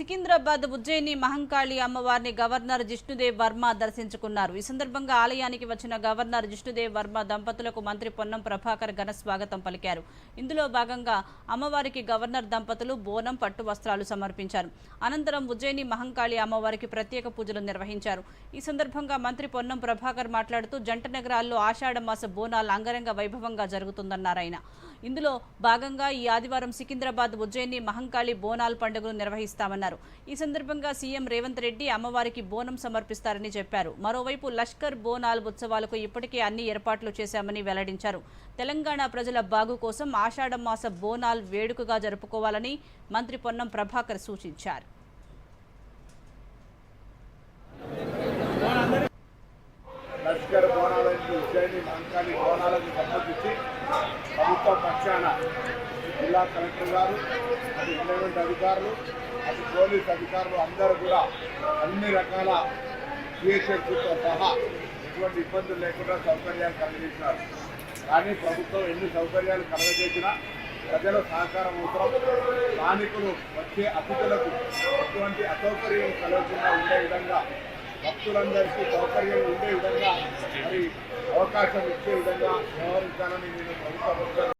సికింద్రాబాద్ ఉజ్జయిని మహంకాళి అమ్మవారిని గవర్నర్ జిష్ణుదేవ్ వర్మ దర్శించుకున్నారు. ఈ సందర్భంగా ఆలయానికి వచ్చిన గవర్నర్ జిష్ణుదేవ్ వర్మ దంపతులకు మంత్రి పొన్నం ప్రభాకర్ ఘన స్వాగతం పలికారు. ఇందులో భాగంగా అమ్మవారికి గవర్నర్ దంపతులు బోనం పట్టు వస్త్రాలు సమర్పించారు. అనంతరం ఉజ్జయిని మహంకాళి అమ్మవారికి ప్రత్యేక పూజలు నిర్వహించారు. ఈ సందర్భంగా మంత్రి పొన్నం ప్రభాకర్ మాట్లాడుతూ జంట నగరాల్లో ఆషాఢ మాస బోనాలు అంగరంగ వైభవంగా జరుగుతుందన్నారు ఆయన. ఇందులో భాగంగా ఈ ఆదివారం సికింద్రాబాద్ ఉజ్జయిని మహంకాళి బోనాల్ పండుగను నిర్వహిస్తామన్నారు. ఈ సందర్భంగా సీఎం రేవంత్ రెడ్డి అమ్మవారికి బోనం సమర్పిస్తారని చెప్పారు. మరోవైపు లష్కర్ బోనాల్ ఉత్సవాలకు ఇప్పటికే అన్ని ఏర్పాట్లు చేశామని వెల్లడించారు. తెలంగాణ ప్రజల బాగు కోసం ఆషాఢ మాస బోనాల్ వేడుకగా జరుపుకోవాలని మంత్రి పొన్నం ప్రభాకర్ సూచించారు. లష్కర్ బోనాలకు ఉజ్జయిని బోనాలకు సంబంధించి ప్రభుత్వ పక్షాన జిల్లా కలెక్టర్ గారు అటు ఎన్విరాన్మెంట్ అధికారులు అటు పోలీస్ అధికారులు అందరూ కూడా అన్ని రకాల సిహెచ్ఎస్తో సహా ఎటువంటి ఇబ్బందులు లేకుండా సౌకర్యాలు కలిగించారు కానీ ప్రభుత్వం ఎన్ని సౌకర్యాలు కలగజేసినా ప్రజల సహకారం అవసరం. స్థానికులు వచ్చే అతిథులకు ఎటువంటి అసౌకర్యం కలగకుండా ఉండే విధంగా భక్తులందరికీ సౌకర్యం ఉండే విధంగా మరి అవకాశం ఇచ్చే విధంగా వ్యవహరించాలని నేను ప్రభుత్వం